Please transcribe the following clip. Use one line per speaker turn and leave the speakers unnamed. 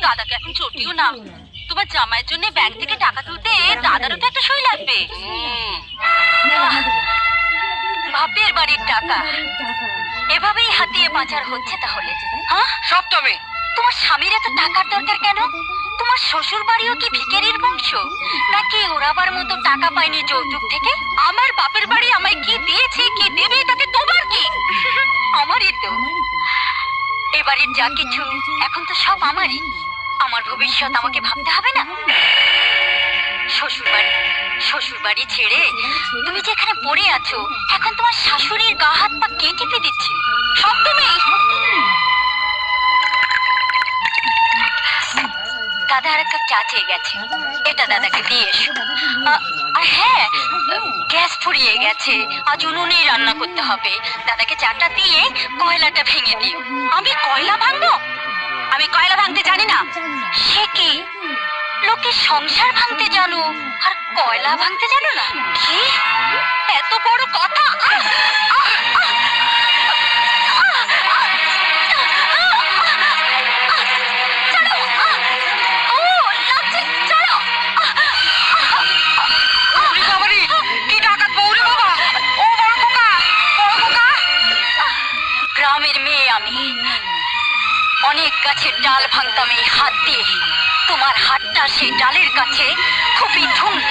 দাদাকে এখন চটিও না। তোমার জামাইয়ের জন্য ব্যাংক থেকে টাকা তুলতে দাদারও তো একটা সই লাগবে। বাপের বাড়ির টাকা। এভাবেই হাতিয়ে পাচার হচ্ছে তাহলে। হ্যাঁ?
সপ্তমী
তোমার স্বামীর এত টাকার দরকার কেন? তোমার শ্বশুর বাড়িও কি ভিখারির বংশ? নাকি ওরাবার মতো টাকা পায়নি যৌতুক থেকে? আমার বাপের বাড়ি আমায় কি দিয়েছে কি দেবে তাতে তোমার যা কিছু, এখন তো সব আমারই। আমার ভবিষ্যৎ আমাকে ভাবতে হবে না? শ্বশুর বাড়ি শ্বশুর বাড়ি ছেড়ে তুমি যেখানে পড়ে আছো, এখন তোমার শাশুড়ির গা হাত পা কে টিপে দিচ্ছে? সব তুমি। দাদা, আর এক কাপ চা চেয়ে গেছে। এটা দাদাকে দিয়ে এসো। আর হ্যাঁ। গ্যাস ফুরিয়ে গেছে। আজ উনুনেই রান্না করতে হবে। দাদাকে চাটা দিয়ে কয়লাটা ভেঙে দিও আমি কয়লা ভাঙবো? আমি কয়লা ভাঙতে জানি না। সে কি? লোকে সংসার ভাঙতে জানো আর কয়লা ভাঙতে জানো না? কি? এত বড় কথা? গাছের ডাল ভাঙতাম এই হাত দিয়ে তোমার হাতটা সেই ডালের কাছে খুবই ঠুনব